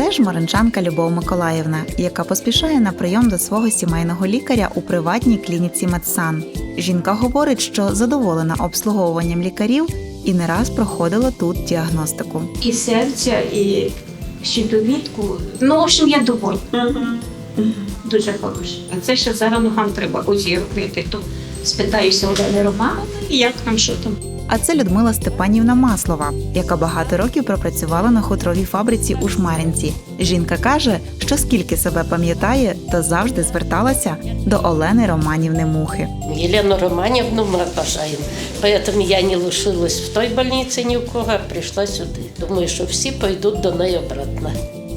Це ж маринчанка Любов Миколаївна, яка поспішає на прийом до свого сімейного лікаря у приватній клініці Медсан. Жінка говорить, що задоволена обслуговуванням лікарів і не раз проходила тут діагностику. і серця, і щитовідку. Ну, в общем, я довольна. Дуже хороше. А це ще зараз ногам треба УЗІ робити. То спитаюся у Олени Романовни, як там, що там. А це Людмила Степанівна Маслова, яка багато років пропрацювала на хутровій фабриці у Жмеринці. Жінка каже, що скільки себе пам'ятає, то завжди зверталася до Олени Романівни Мухи. Елену Романівну ми обожаємо. Поэтому я не лишилась в той больниці ні в кого, а прийшла сюди. Думаю, що всі пойдуть до неї обратно.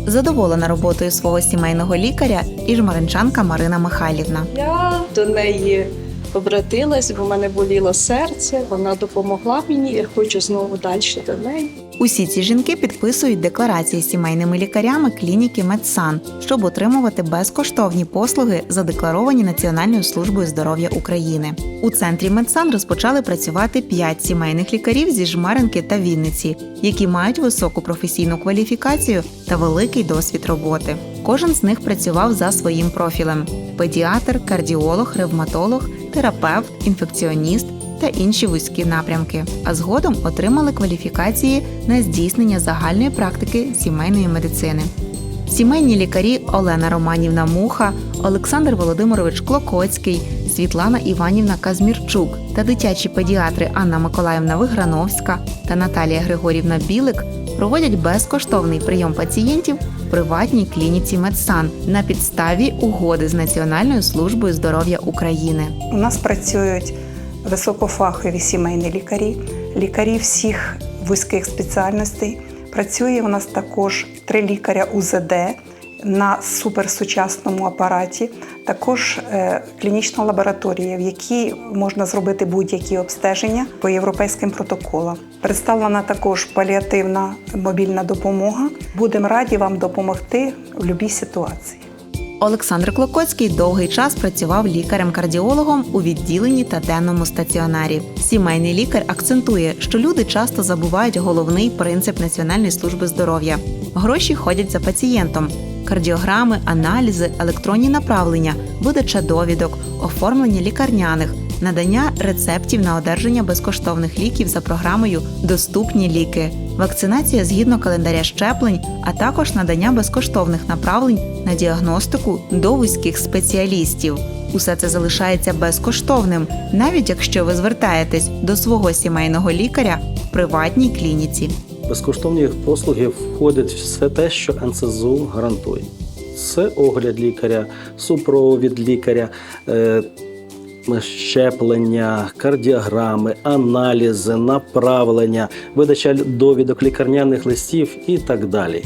Задоволена роботою свого сімейного лікаря і жмаринчанка Марина Михайлівна. Я до неї обратилась, бо в мене боліло серце. Вона допомогла мені. Я хочу знову далі до неї. Усі ці жінки підписують декларації з сімейними лікарями клініки Медсан, щоб отримувати безкоштовні послуги, задекларовані Національною службою здоров'я України. У центрі Медсан розпочали працювати п'ять сімейних лікарів зі Жмеринки та Вінниці, які мають високу професійну кваліфікацію та великий досвід роботи. Кожен з них працював за своїм профілем: педіатр, кардіолог, ревматолог, терапевт, інфекціоніст та інші вузькі напрямки, а згодом отримали кваліфікації на здійснення загальної практики сімейної медицини. Сімейні лікарі Олена Романівна Муха, Олександр Володимирович Клокоцький, Світлана Іванівна Казмірчук та дитячі педіатри Анна Миколаївна Виграновська та Наталія Григорівна Білик проводять безкоштовний прийом пацієнтів в приватній клініці Медсан на підставі угоди з Національною службою здоров'я України. У нас працюють високофахові сімейні лікарі, лікарі всіх вузьких спеціальностей. Працює у нас також три лікаря УЗД на суперсучасному апараті, також е, клінічна лабораторія, в якій можна зробити будь-які обстеження по європейським протоколам. Представлена також паліативна мобільна допомога. Будемо раді вам допомогти в будь-якій ситуації. Олександр Клокоцький довгий час працював лікарем-кардіологом у відділенні та денному стаціонарі. Сімейний лікар акцентує, що люди часто забувають головний принцип Національної служби здоров'я: гроші ходять за пацієнтом. Кардіограми, аналізи, електронні направлення, видача довідок, оформлення лікарняних, надання рецептів на одержання безкоштовних ліків за програмою Доступні ліки, вакцинація згідно календаря щеплень, а також надання безкоштовних направлень на діагностику до вузьких спеціалістів. Усе це залишається безкоштовним, навіть якщо ви звертаєтесь до свого сімейного лікаря в приватній клініці. Безкоштовні послуги входить все те, що НСЗУ гарантує. Це огляд лікаря, супровід лікаря, е, щеплення, кардіограми, аналізи, направлення, видача довідок лікарняних листів і так далі.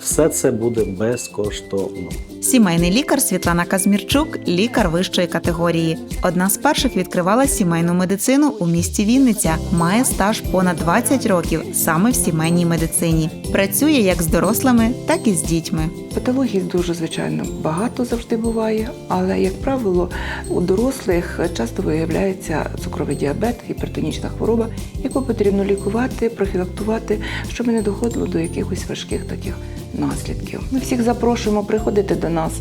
Все це буде безкоштовно. Сімейний лікар Світлана Казмірчук лікар вищої категорії. Одна з перших відкривала сімейну медицину у місті Вінниця. Має стаж понад 20 років саме в сімейній медицині. Працює як з дорослими, так і з дітьми. Патологій дуже звичайно багато завжди буває, але як правило у дорослих часто виявляється цукровий діабет, гіпертонічна хвороба, яку потрібно лікувати, профілактувати, щоб не доходило до якихось важких таких наслідків. Ми всіх запрошуємо приходити до нас,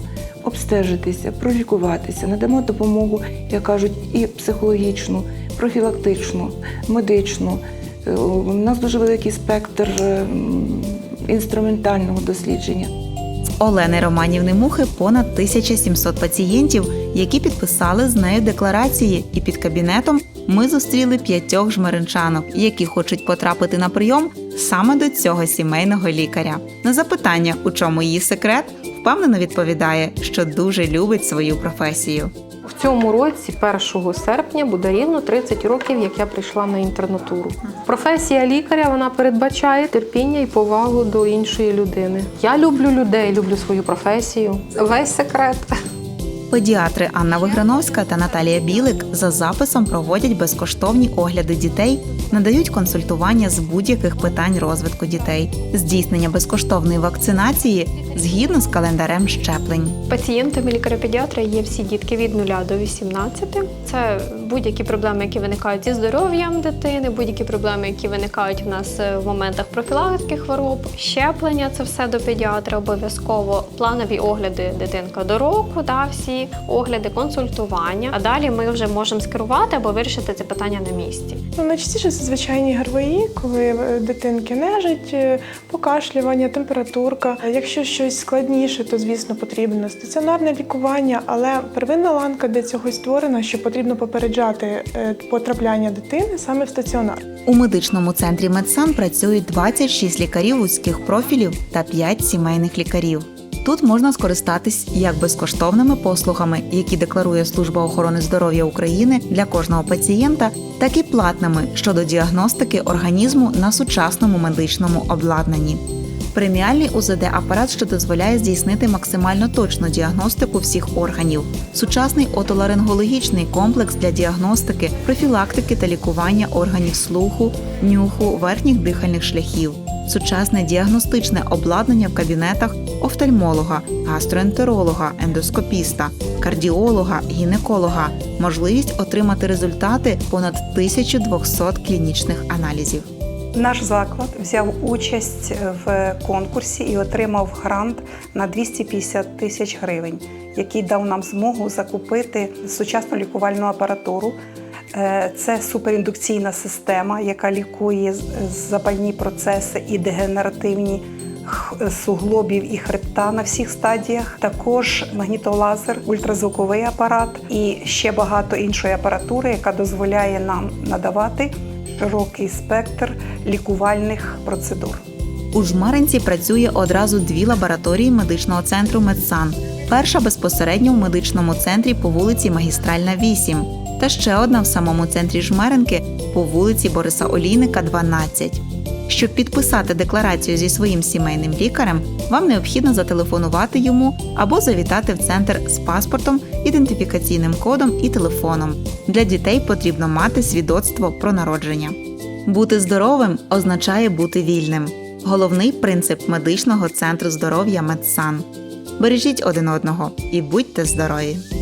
обстежитися, пролікуватися, надамо допомогу, як кажуть, і психологічну, профілактичну, медичну. Е, У нас дуже великий спектр е, інструментального дослідження. Олени Романівни Мухи понад 1700 пацієнтів, які підписали з нею декларації, і під кабінетом ми зустріли п'ятьох жмеринчанок, які хочуть потрапити на прийом саме до цього сімейного лікаря. На запитання, у чому її секрет, впевнено відповідає, що дуже любить свою професію. В цьому році, 1 серпня, буде рівно 30 років, як я прийшла на інтернатуру. Професія лікаря вона передбачає терпіння і повагу до іншої людини. Я люблю людей, люблю свою професію. Весь секрет. Педіатри Анна Виграновська та Наталія Білик за записом проводять безкоштовні огляди дітей, надають консультування з будь-яких питань розвитку дітей, здійснення безкоштовної вакцинації згідно з календарем щеплень. Пацієнтами лікаря-педіатра є всі дітки від 0 до 18. Це будь-які проблеми, які виникають зі здоров'ям дитини, будь-які проблеми, які виникають в нас е, в моментах профілактики хвороб, щеплення це все до педіатра обов'язково, планові огляди дитинка до року, да, всі огляди, консультування. А далі ми вже можемо скерувати або вирішити це питання на місці. Ну, найчастіше це звичайні ГРВІ, коли е, дитинки нежить, е, покашлювання, температурка. Якщо щось складніше, то звісно потрібно стаціонарне лікування, але первинна ланка для цього створена, що потрібно попереджати е, потрапляння дитини саме в стаціонар. У медичному центрі Медсан працюють 26 лікарів вузьких профілів та 5 сімейних лікарів. Тут можна скористатись як безкоштовними послугами, які декларує Служба охорони здоров'я України для кожного пацієнта, так і платними щодо діагностики організму на сучасному медичному обладнанні. Преміальний УЗД-апарат, що дозволяє здійснити максимально точну діагностику всіх органів, сучасний отоларингологічний комплекс для діагностики, профілактики та лікування органів слуху, нюху, верхніх дихальних шляхів, сучасне діагностичне обладнання в кабінетах офтальмолога, гастроентеролога, ендоскопіста, кардіолога, гінеколога, можливість отримати результати понад 1200 клінічних аналізів. Наш заклад взяв участь в конкурсі і отримав грант на 250 тисяч гривень, який дав нам змогу закупити сучасну лікувальну апаратуру. Е, Це суперіндукційна система, яка лікує запальні процеси і дегенеративні суглобів і хребта на всіх стадіях. Також магнітолазер, ультразвуковий апарат і ще багато іншої апаратури, яка дозволяє нам надавати широкий спектр лікувальних процедур. У Жмеринці працює одразу дві лабораторії медичного центру Медсан. Перша безпосередньо в медичному центрі по вулиці Магістральна 8, та ще одна в самому центрі Жмеринки по вулиці Бориса Олійника, 12. Щоб підписати декларацію зі своїм сімейним лікарем, вам необхідно зателефонувати йому або завітати в центр з паспортом, ідентифікаційним кодом і телефоном. Для дітей потрібно мати свідоцтво про народження. Бути здоровим означає бути вільним. Головний принцип медичного центру здоров'я Медсан. Бережіть один одного і будьте здорові!